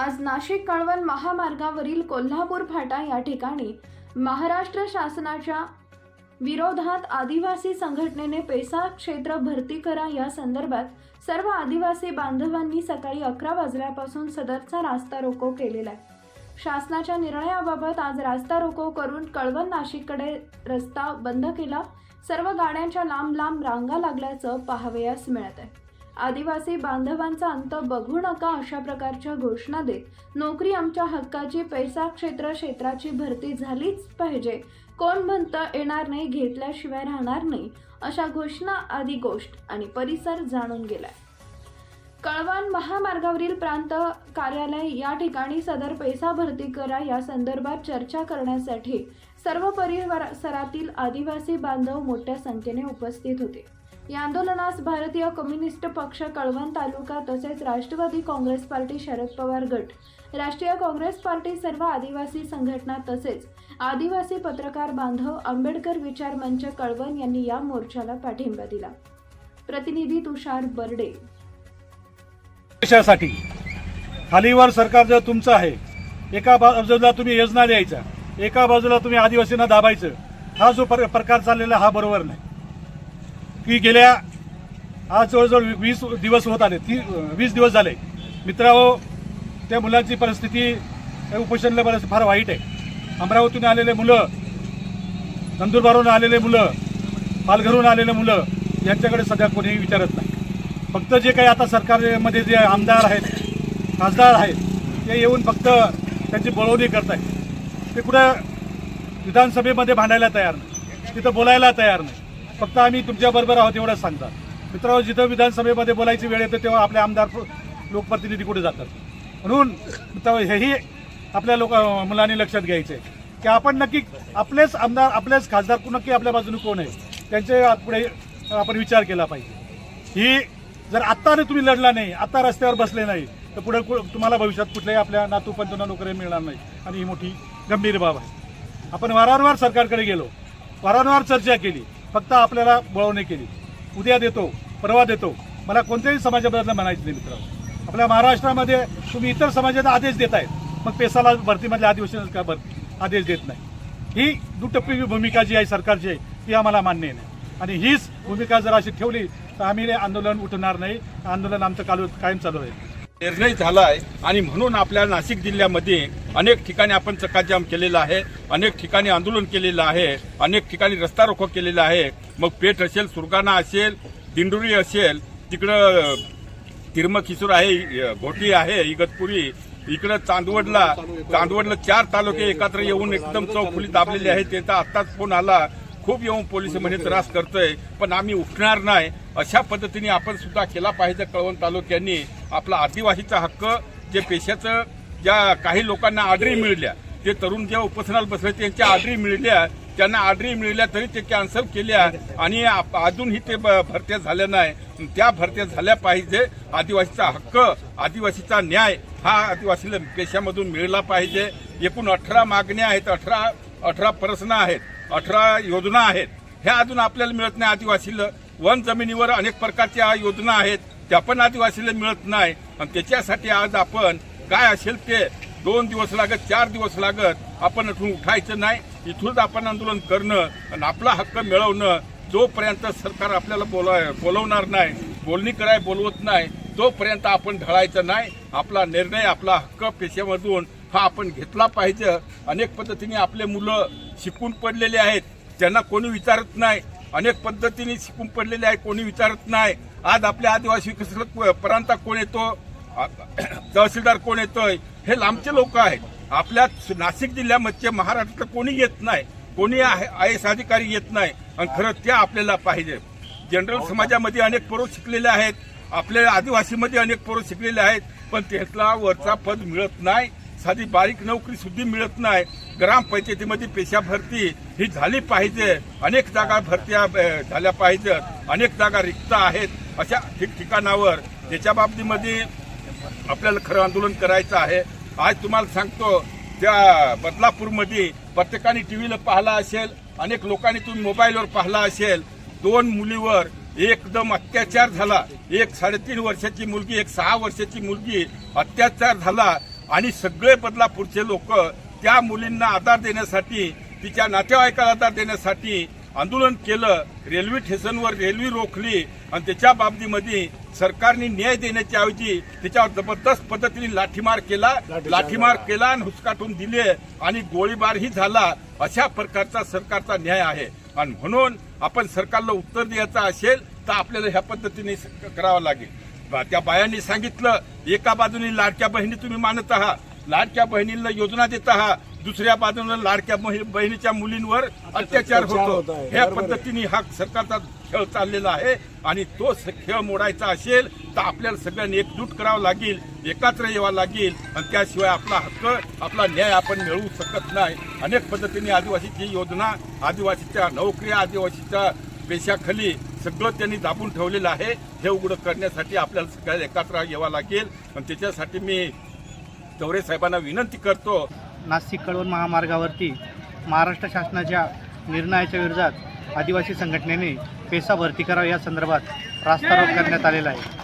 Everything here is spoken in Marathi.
आज नाशिक कळवण महामार्गावरील कोल्हापूर फाटा या ठिकाणी महाराष्ट्र शासनाच्या विरोधात आदिवासी संघटनेने पेसा क्षेत्र भरती करा या संदर्भात सर्व आदिवासी बांधवांनी सकाळी अकरा वाजल्यापासून सदरचा रास्ता रोको केलेला आहे. शासनाच्या निर्णयाबाबत आज रास्ता रोको करून कळवण नाशिककडे रस्ता बंद केला. सर्व गाड्यांच्या लांब लांब रांगा लागल्याचं पाहावयास मिळत आहे. आदिवासी बांधवांचा अंत बघू नका अशा प्रकारच्या घोषणा देत नोकरी आमच्या हक्काची पैसा क्षेत्र क्षेत्राची भरती झालीच पाहिजे. कोण म्हणतं येणार नाही घेतल्याशिवाय राहणार नाही? अशा घोषणा आदी गोष्ट आणि परिसर जाणून गेलाय. कळवण महामार्गावरील प्रांत कार्यालय या ठिकाणी सदर पैसा भरती करा या संदर्भात चर्चा करण्यासाठी सर्व परिसरातील आदिवासी बांधव मोठ्या संख्येने उपस्थित होते. या आंदोलनास भारतीय कम्युनिस्ट पक्ष कळवण तालुका तसेच राष्ट्रवादी काँग्रेस पार्टी शरद पवार गट. राष्ट्रीय काँग्रेस पार्टी सर्व आदिवासी संघटना तसेच आदिवासी पत्रकार बांधव आंबेडकर विचार मंच कळवण यांनी या मोर्चाला पाठिंबा दिला. प्रतिनिधी तुषार बर्डे. देशासाठी खालीवर सरकार जर तुमचं आहे एका बाजूला तुम्ही योजना द्यायच्या एका बाजूला तुम्ही आदिवासींना दाबायचं हा जो पर- प्रकार चाललेला हा बरोबर नाही. की गेल्या आज जवळजवळ वीस दिवस होत आले. ती वीस दिवस झाले. मित्रांनो हो, त्या मुलांची परिस्थिती उपोषणला बरं फार वाईट आहे. अमरावतीतून आलेले मुलं नंदुरबारहून आलेले मुलं पालघरहून आलेले मुलं यांच्याकडे सध्या कोणीही विचारत नाही. फक्त जे काही आता सरकारमध्ये जे आमदार आहेत खासदार आहेत ते येऊन फक्त त्यांची बळवणी करत आहेत ते कुठं विधानसभेमध्ये भांडायला तयार नाही. तिथं बोलायला तयार नाही. फक्त आम्ही तुमच्याबरोबर आहोत एवढंच सांगतात. मित्रांनो जिथं विधानसभेमध्ये बोलायची वेळ येते तेव्हा आपले आमदार लोकप्रतिनिधी कुठे जातात? म्हणून हेही आपल्या लोक मुलांनी लक्षात घ्यायचे की आपण नक्की आपलेच आमदार आपलेच खासदार नक्की आपल्या बाजूने कोण आहे? त्यांचे पुढे आपण विचार केला पाहिजे. ही जर आत्ताने तुम्ही लढला नाही आत्ता रस्त्यावर बसले नाही तर पुढे कु- तुम्हाला भविष्यात कुठल्याही आपल्या नातू पंतूंना नोकऱ्या मिळणार नाही. आणि ही मोठी गंभीर बाब आहे. आपण वारंवार सरकारकडे गेलो. वारंवार चर्चा केली. फक्त आपल्याला बळवणी केली. उद्या देतो परवा देतो. मला कोणत्याही समाजाबद्दल म्हणायचं नाही मित्रांनो. आपल्या महाराष्ट्रामध्ये तुम्ही इतर समाजाचा आदेश देत आहेत मग पेसाला भरतीमधल्या आदिवासी का भर आदेश देत नाही? ही दुटप्पी भूमिका जी आहे सरकारची आहे ती आम्हाला मान्य नाही आणि हीच भूमिका जर अशी ठेवली तर आम्ही आंदोलन उठणार नाही. आंदोलन आमचं कालू कायम चालू आहे. निर्णय झालाय. आणि म्हणून आपल्या नाशिक जिल्ह्यामध्ये अनेक ठिकाणी आपण चक्काजाम केलेला आहे अनेक ठिकाणी आंदोलन केलेलं आहे अनेक ठिकाणी रस्ता रोखो केलेला आहे. मग पेठ असेल सुरगाणा असेल दिंडोरी असेल तिकडं तिरमखिसूर आहे घोटी आहे इगतपुरी इकडं चांदवडला चांदवडला चार तालुके एकत्र येऊन एकदम चौफुली दाबलेली आहे त्याचा आत्ताच फोन आला. खूप येऊन पोलीस म्हणे त्रास करतोय पण आम्ही उठणार नाही. अशा पद्धतीने आपण सुद्धा केला पाहिजे कळवण तालुक्यांनी आपला आदिवासीचा हक्क जे पेशाचं ज्या काही लोकांना आडरी मिळल्या ते तरुण ज्या उपोषणाला बसले त्यांच्या आडरी मिळल्या त्यांना आडरी मिळल्या तरी ते कॅन्सल केल्या आणि अजूनही ते ब- भरत्या झाल्या नाही. त्या भरत्या झाल्या पाहिजे. आदिवासीचा हक्क आदिवासीचा न्याय हा आदिवासीला पेशामधून मिळला पाहिजे. एकूण अठरा मागण्या आहेत अठरा अठरा प्रश्न आहेत अठरा योजना आहेत. ह्या अजून आपल्याला मिळत नाही आदिवासीला. वन जमिनीवर अनेक प्रकारच्या योजना आहेत त्या पण आदिवासीला मिळत नाही. आणि त्याच्यासाठी आज आपण काय असेल ते दोन दिवस लागत चार दिवस लागत आपण इथून उठायचं नाही. इथूनच आपण आंदोलन करणं आणि आपला हक्क मिळवणं. जोपर्यंत सरकार आपल्याला बोलाय बोलवणार नाही बोलणी कराय बोलवत नाही तोपर्यंत आपण ढळायचं नाही. आपला निर्णय आपला हक्क पेशेमधून हा आपण घेतला पाहिजे. अनेक पद्धतीने आपले मुलं शिकून पडलेले आहेत त्यांना कोणी विचारत नाही. अनेक पद्धतीने शिकून पडलेले आहे कोणी विचारत नाही. आज आपल्या आदिवासी कसरत प्रांतात कोण येतो? तहसीलदार कोण येतोय हे लांबचे लोक आहेत. आपल्या नाशिक जिल्ह्यामध्ये महाराष्ट्रात कोणी येत नाही कोणी आय एस अधिकारी येत नाही आणि खरं त्या आपल्याला पाहिजे. जनरल समाजामध्ये अनेक पोरं शिकलेले आहेत आपल्या आदिवासीमध्ये अनेक पोरं शिकलेले आहेत पण त्यातला वरचा पद मिळत नाही साधी बारीक नोकरी सुद्धा मिळत नाही. ग्रामपंचायतीमध्ये पेशा भरती ही झाली पाहिजे अनेक जागा भरत्या झाल्या पाहिजेत अनेक जागा रिक्त आहेत अशा ठिकठिकाणावर. त्याच्या बाबतीमध्ये आपल्याला खरं आंदोलन करायचं आहे. आज तुम्हाला सांगतो त्या बदलापूरमध्ये प्रत्येकाने टी व्हीला पाहिला असेल अनेक लोकांनी तुम्ही मोबाईलवर पाहिला असेल. दोन मुलीवर एकदम अत्याचार झाला. एक साडेतीन वर्षाची मुलगी एक सहा वर्षाची मुलगी अत्याचार झाला. आणि सगळे बदलापूरचे लोक त्या मुलींना आधार देण्यासाठी तिच्या नातेवाईकाला आधार देण्यासाठी आंदोलन केलं रेल्वे स्टेशनवर रेल्वे रोखली आणि त्याच्या बाबतीमध्ये सरकारने न्याय देण्याच्या ऐवजी त्याच्यावर जबरदस्त पद्धतीने लाठीमार केला. लाठीमार केला आणि हुसकाटून दिले आणि गोळीबारही झाला. अशा प्रकारचा सरकारचा न्याय आहे. आणि म्हणून आपण सरकारला उत्तर द्यायचं असेल तर आपल्याला ह्या पद्धतीने करावं लागेल. त्या बायांनी सांगितलं एका बाजूने लाडक्या बहिणी तुम्ही मानत आहात. लाडक्या बहिणीला योजना देत आहात. दुसऱ्या बाजूने लाडक्या बहि- बहिणीच्या मुलींवर अत्याचार होत. ह्या. पद्धतीने हा सरकारचा खेळ चाललेला आहे आणि तो खेळ मोडायचा असेल तर आपल्याला सगळ्यांनी एकजूट करावं लागेल एकत्र यावं लागेल आणि त्याशिवाय आपला हक्क आपला न्याय आपण मिळवू शकत नाही अनेक पद्धतीने आदिवासीची योजना आदिवासीच्या नोकऱ्या आदिवासीच्या पेशाखाली सगळं त्यांनी दाबून ठेवलेलं आहे हे उघडं करण्यासाठी आपल्याला सगळ्याला एकत्र यावं लागेल आणि त्याच्यासाठी मी चौरे साहेबांना विनंती करतो नाशिक कळवण महामार्गावरती महाराष्ट्र शासनाच्या निर्णयाच्या विरोधात आदिवासी संघटनेने पेसा भरती करावा या संदर्भात रास्ता रोक करण्यात आलेला आहे.